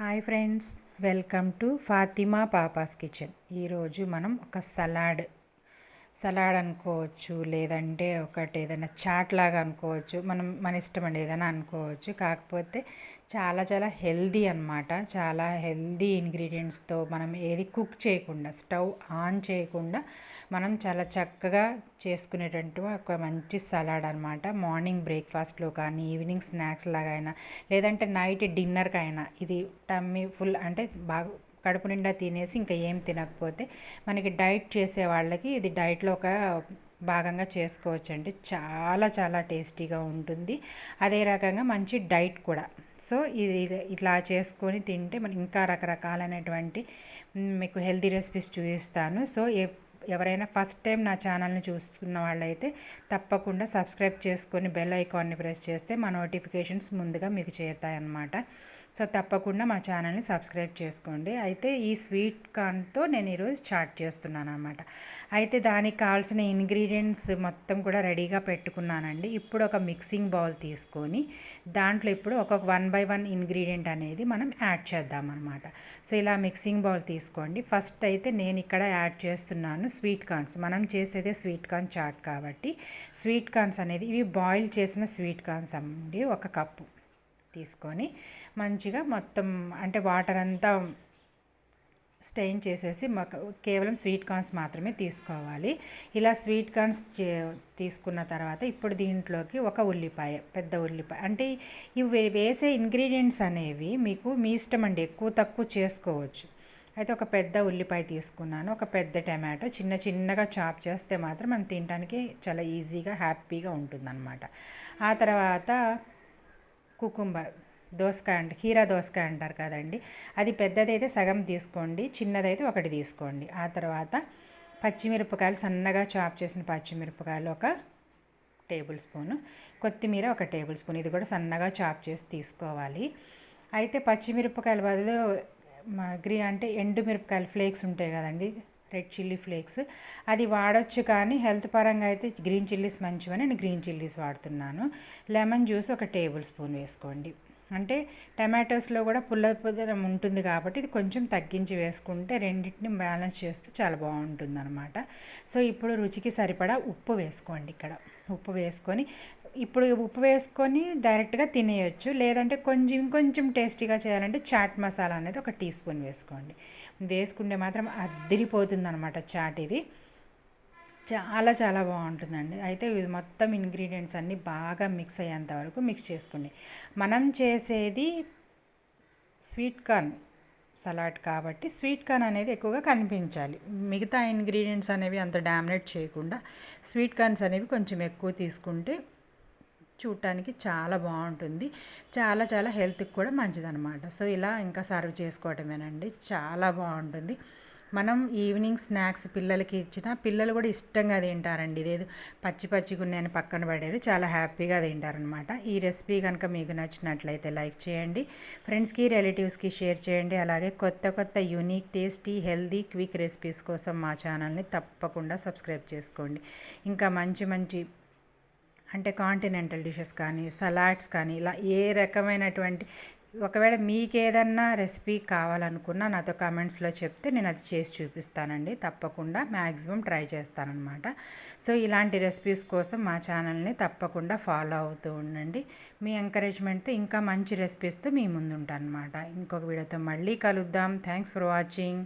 Hi friends welcome to Fatima papa's kitchen. ఈరోజు మనం ఒక సలాడ్ సలాడ్ అనుకోవచ్చు లేదంటే ఒకటి ఏదైనా చాట్ లాగా అనుకోవచ్చు మనం మన ఇష్టం అండి ఏదైనా అనుకోవచ్చు. కాకపోతే చాలా చాలా హెల్దీ అనమాట చాలా హెల్దీ ఇంగ్రీడియంట్స్తో మనం ఏది కుక్ చేయకుండా స్టవ్ ఆన్ చేయకుండా మనం చాలా చక్కగా చేసుకునేటట్టు ఒక మంచి సలాడ్ అనమాట మార్నింగ్ బ్రేక్ఫాస్ట్లో కానీ ఈవినింగ్ స్నాక్స్ లాగా అయినా లేదంటే నైట్ డిన్నర్కి అయినా ఇది టమ్మీ ఫుల్ అంటే బాగా కడుపు నిండా తినేసి ఇంకా ఏం తినకపోతే మనకి డైట్ చేసే వాళ్ళకి ఇది డైట్లో ఒక భాగంగా చేసుకోవచ్చండి. చాలా చాలా టేస్టీగా ఉంటుంది. అదే రకంగా మంచి డైట్ కూడా. సో ఇది ఇట్లా చేసుకొని తింటే మనం ఇంకా రకరకాలైనటువంటి మీకు హెల్తీ రెసిపీస్ చూపిస్తాను. సో ఎవరైనా ఫస్ట్ టైం నా ఛానల్ని చూస్తున్న వాళ్ళైతే తప్పకుండా సబ్స్క్రైబ్ చేసుకొని బెల్ ఐకాన్ని ప్రెస్ చేస్తే మా నోటిఫికేషన్స్ ముందుగా మీకు చేరుతాయన్నమాట. సో తప్పకుండా మా ఛానల్ని సబ్స్క్రైబ్ చేసుకోండి. అయితే ఈ స్వీట్ కార్న్తో నేను ఈరోజు చాట్ చేస్తున్నాను అనమాట అయితే దానికి కావాల్సిన ఇంగ్రీడియంట్స్ మొత్తం కూడా రెడీగా పెట్టుకున్నానండి. ఇప్పుడు ఒక మిక్సింగ్ బౌల్ తీసుకొని దాంట్లో ఇప్పుడు ఒక వన్ బై వన్ ఇంగ్రీడియంట్ అనేది మనం యాడ్ చేద్దామన్నమాట. సో ఇలా మిక్సింగ్ బౌల్ తీసుకోండి. ఫస్ట్ అయితే నేను ఇక్కడ యాడ్ చేస్తున్నాను స్వీట్ కార్న్స్. మనం చేసేదే స్వీట్ కార్న్ చాట్ కాబట్టి స్వీట్ కార్న్స్ అనేది ఇవి బాయిల్ చేసిన స్వీట్ కార్న్స్ అండి ఒక కప్పు. తీసుకొని మంచిగా మొత్తం అంటే వాటర్ అంతా స్టెయిన్ చేసేసి కేవలం స్వీట్ కార్న్స్ మాత్రమే తీసుకోవాలి. ఇలా స్వీట్ కార్న్స్ తీసుకున్న తర్వాత ఇప్పుడు దీంట్లోకి ఒక ఉల్లిపాయ పెద్ద ఉల్లిపాయ అంటే ఇవి వేసే ఇంగ్రీడియంట్స్ అనేవి మీకు మీ ఇష్టం అండి ఎక్కువ తక్కువ చేసుకోవచ్చు. అయితే ఒక పెద్ద ఉల్లిపాయ తీసుకున్నాను ఒక పెద్ద టమాటో చిన్న చిన్నగా చాప్ చేస్తే మాత్రం మనం తినడానికి చాలా ఈజీగా హ్యాపీగా ఉంటుందన్నమాట. ఆ తర్వాత కుకుంబర్ దోసకాయ అంటే కీరా దోసకాయ అంటారు కదండి. అది పెద్దదైతే సగం తీసుకోండి చిన్నదైతే ఒకటి తీసుకోండి. ఆ తర్వాత పచ్చిమిరపకాయలు సన్నగా చాప్ చేసిన పచ్చిమిరపకాయలు ఒక టేబుల్ స్పూను కొత్తిమీర ఒక టేబుల్ స్పూన్ ఇది కూడా సన్నగా చాప్ చేసి తీసుకోవాలి. అయితే పచ్చిమిరపకాయల బదులు గ్రీ అంటే ఎండు మిరపకాయలు ఫ్లేక్స్ ఉంటాయి కదండి. Red chilli flakes. అది వాడచ్చు కానీ హెల్త్ పరంగా అయితే గ్రీన్ చిల్లీస్ మంచివని నేను గ్రీన్ చిల్లీస్ వాడుతున్నాను. లెమన్ జ్యూస్ ఒక టేబుల్ స్పూన్ వేసుకోండి. అంటే టమాటోస్లో కూడా పుల్ల పుదనం ఉంటుంది కాబట్టి ఇది కొంచెం తగ్గించి వేసుకుంటే రెండింటిని బ్యాలెన్స్ చేస్తే చాలా బాగుంటుంది అనమాట సో ఇప్పుడు రుచికి సరిపడా ఉప్పు వేసుకోండి ఇక్కడ. ఉప్పు వేసుకొని ఇప్పుడు ఉప్పు వేసుకొని డైరెక్ట్గా తినేయచ్చు. లేదంటే కొంచెం ఇంకొంచెం టేస్టీగా చేయాలంటే చాట్ మసాలా అనేది ఒక టీ స్పూన్ వేసుకోండి. వేసుకుంటే మాత్రం అద్దిరిపోతుంది అనమాట చాట్ ఇది. చాలా చాలా బాగుంటుందండి. అయితే ఇది మొత్తం ఇంగ్రీడియంట్స్ అన్నీ బాగా మిక్స్ అయ్యేంత వరకు మిక్స్ చేసుకోండి. మనం చేసేది స్వీట్ కార్న్ సలాడ్ కాబట్టి స్వీట్ కార్న్ అనేది ఎక్కువగా కనిపించాలి. మిగతా ఇంగ్రీడియంట్స్ అనేవి అంత డామినేట్ చేయకుండా స్వీట్ కార్న్స్ అనేవి కొంచెం ఎక్కువ తీసుకుంటే చూడటానికి చాలా బాగుంటుంది. చాలా చాలా హెల్త్కి కూడా మంచిదన్నమాట. సో ఇలా ఇంకా సర్వ్ చేసుకోవటమేనండి. చాలా బాగుంటుంది. మనం ఈవినింగ్ స్నాక్స్ పిల్లలకి ఇచ్చిన పిల్లలు కూడా ఇష్టంగా తింటారండి. ఇదేదో పచ్చి పచ్చిగా ఉన్నాయని పక్కన పడేది చాలా హ్యాపీగా తింటారనమాట ఈ రెసిపీ కనుక మీకు నచ్చినట్లయితే లైక్ చేయండి. ఫ్రెండ్స్కి రిలేటివ్స్కి షేర్ చేయండి. అలాగే కొత్త కొత్త unique tasty healthy quick recipes కోసం మా ఛానల్ని తప్పకుండా సబ్స్క్రైబ్ చేసుకోండి. ఇంకా మంచి మంచి అంటే కాంటినెంటల్ డిషెస్ కానీ సలాడ్స్ కానీ ఇలా ఏ రకమైనటువంటి ఒకవేళ మీకు ఏదన్నా రెసిపీ కావాలనుకున్నా నాతో కమెంట్స్లో చెప్తే నేను అది చేసి చూపిస్తానండి. తప్పకుండా మ్యాక్సిమం ట్రై చేస్తానన్నమాట. సో ఇలాంటి రెసిపీస్ కోసం మా ఛానల్ని తప్పకుండా ఫాలో అవుతూ ఉండండి. మీ ఎంకరేజ్మెంట్తో ఇంకా మంచి రెసిపీస్తో మీ ముందు ఉంటాను అనమాట ఇంకొక వీడియోతో మళ్ళీ కలుద్దాం. Thanks for watching.